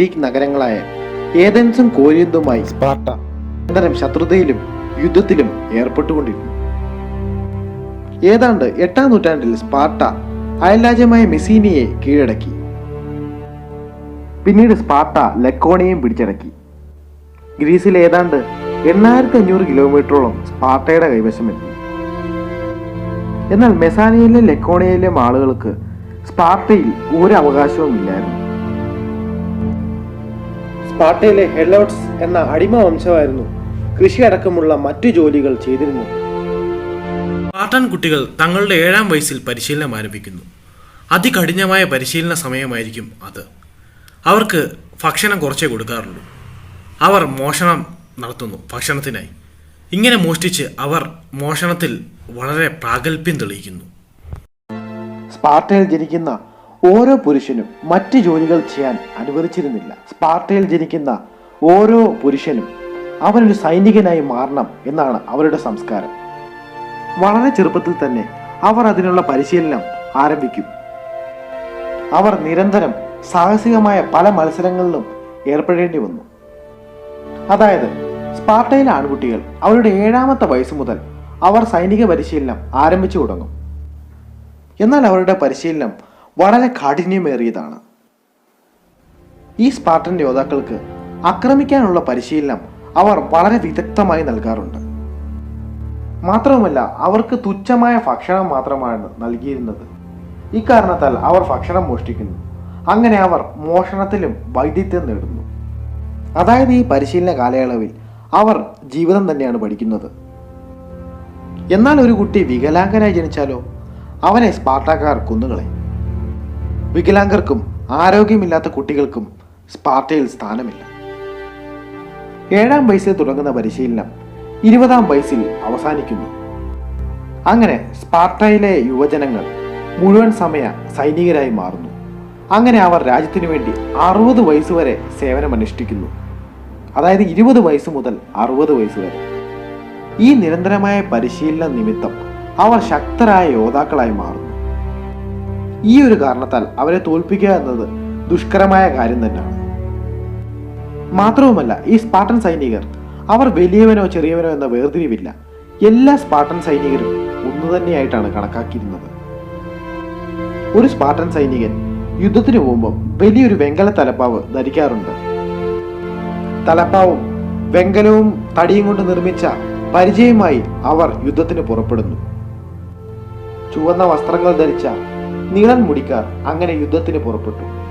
Greek നഗരങ്ങളായ ഏതൻസും കോരിയന്തുമായി Sparta നിരന്തരം ശത്രുതയിലും യുദ്ധത്തിലും ഏർപ്പെട്ടുകൊണ്ടിരുന്നു. ഏതാണ്ട് എട്ടാം നൂറ്റാണ്ടിൽ സ്പാർട്ട അയൽരാജ്യമായ മെസീനിയെ കീഴടക്കി. പിന്നീട് സ്പാർട്ട ലക്കോണിയെയും പിടിച്ചടക്കി. ഗ്രീസിൽ ഏതാണ്ട് എണ്ണായിരത്തി അഞ്ഞൂറ് കിലോമീറ്ററോളം സ്പാർട്ടയുടെ കൈവശമെത്തി. എന്നാൽ മെസാനിയയിലെ ലക്കോണിയയിലെ ആളുകൾക്ക് സ്പാർട്ടയിൽ ഒരു അവകാശവും ഇല്ലായിരുന്നു സ്പാർട്ടയിലെ ഹെഡ്ലോട്ട്സ് എന്ന അടിമ വംശമായിരുന്നു. കൃഷി അടക്കമുള്ള മറ്റു ജോലികൾ ചെയ്തിരുന്നു സ്പാർട്ടൻ കുട്ടികൾ തങ്ങളുടെ ഏഴാം വയസ്സിൽ പരിശീലനം ആരംഭിക്കുന്നു. അതികഠിനമായ പരിശീലന സമയമായിരിക്കും അത്. അവർക്ക് ഭക്ഷണം കുറച്ചേ കൊടുക്കാറുള്ളൂ. അവർ മോഷണം നടത്തുന്നു ഭക്ഷണത്തിനായി. ഇങ്ങനെ മോഷ്ടിച്ച് അവർ മോഷണത്തിൽ വളരെ പ്രാഗൽഭ്യം തെളിയിക്കുന്നു. സ്പാർട്ടയിൽ ജനിക്കുന്ന ഓരോ പുരുഷനും മറ്റ് ജോലികൾ ചെയ്യാൻ അനുവദിച്ചിരുന്നില്ല. സ്പാർട്ടയിൽ ജനിക്കുന്ന ഓരോ പുരുഷനും അവനൊരു സൈനികനായി മാറണം എന്നാണ് അവരുടെ സംസ്കാരം. വളരെ ചെറുപ്പത്തിൽ തന്നെ അവർ അതിനുള്ള പരിശീലനം ആരംഭിക്കും. അവർ നിരന്തരം സാഹസികമായ പല മത്സരങ്ങളിലും ഏർപ്പെടേണ്ടി വന്നു. അതായത് സ്പാർട്ടയിലെ ആൺകുട്ടികൾ അവരുടെ ഏഴാമത്തെ വയസ്സ് മുതൽ അവർ സൈനിക പരിശീലനം ആരംഭിച്ചു തുടങ്ങും. എന്നാൽ അവരുടെ പരിശീലനം വളരെ കാഠിന്യമേറിയതാണ്. ഈ സ്പാർട്ടൻ യോദ്ധാക്കൾക്ക് ആക്രമിക്കാനുള്ള പരിശീലനം അവർ വളരെ വിദഗ്ധമായി നൽകാറുണ്ട്. മാത്രവുമല്ല അവർക്ക് തുച്ഛമായ ഭക്ഷണം മാത്രമാണ് നൽകിയിരുന്നത്. ഇക്കാരണത്താൽ അവർ ഭക്ഷണം മോഷ്ടിക്കുന്നു. അങ്ങനെ അവർ മോഷണത്തിലും വൈദ്യത്യം നേടുന്നു. അതായത് ഈ പരിശീലന കാലയളവിൽ അവർ ജീവിതം തന്നെയാണ് പഠിക്കുന്നത്. എന്നാൽ ഒരു കുട്ടി വികലാംഗനായി ജനിച്ചാലോ? അവനെ സ്പാർട്ടാക്കാർ കൊന്നുകളയും. വികലാംഗർക്കും ആരോഗ്യമില്ലാത്ത കുട്ടികൾക്കും സ്പാർട്ടയിൽ സ്ഥാനമില്ല. ഏഴാം വയസ്സിൽ തുടങ്ങുന്ന പരിശീലനം ഇരുപതാം വയസ്സിൽ അവസാനിക്കുന്നു. അങ്ങനെ സ്പാർട്ടയിലെ യുവജനങ്ങൾ മുഴുവൻ സമയ സൈനികരായി മാറുന്നു. അങ്ങനെ അവർ രാജ്യത്തിനു വേണ്ടി അറുപത് വയസ്സ് വരെ സേവനമനുഷ്ഠിക്കുന്നു. അതായത് ഇരുപത് വയസ്സ് മുതൽ അറുപത് വയസ്സ് വരെ. ഈ നിരന്തരമായ പരിശീലന നിമിത്തം അവർ ശക്തരായ യോദ്ധാക്കളായി മാറുന്നു. ഈ ഒരു കാരണത്താൽ അവരെ തോൽപ്പിക്കുക എന്നത് ദുഷ്കരമായ കാര്യം തന്നെയാണ്. മാത്രവുമല്ല ഈ സ്പാർട്ടൻ സൈനികർ അവർ വലിയവനോ ചെറിയവനോ എന്ന വേർതിരിവില്ല. എല്ലാ സ്പാർട്ടൻ സൈനികരും ഒന്നു തന്നെയായിട്ടാണ് കണക്കാക്കിയിരുന്നത്. ഒരു സ്പാർട്ടൻ സൈനികൻ യുദ്ധത്തിന് പോകുമ്പോൾ വലിയൊരു വെങ്കല തലപ്പാവ് ധരിക്കാറുണ്ട്. തലപ്പാവും വെങ്കലവും തടിയും കൊണ്ട് നിർമ്മിച്ച പരിചയമായി അവർ യുദ്ധത്തിന് പുറപ്പെടുന്നു. ചുവന്ന വസ്ത്രങ്ങൾ ധരിച്ച നീളൻ മുടിക്കാർ അങ്ങനെ യുദ്ധത്തിന് പുറപ്പെട്ടു.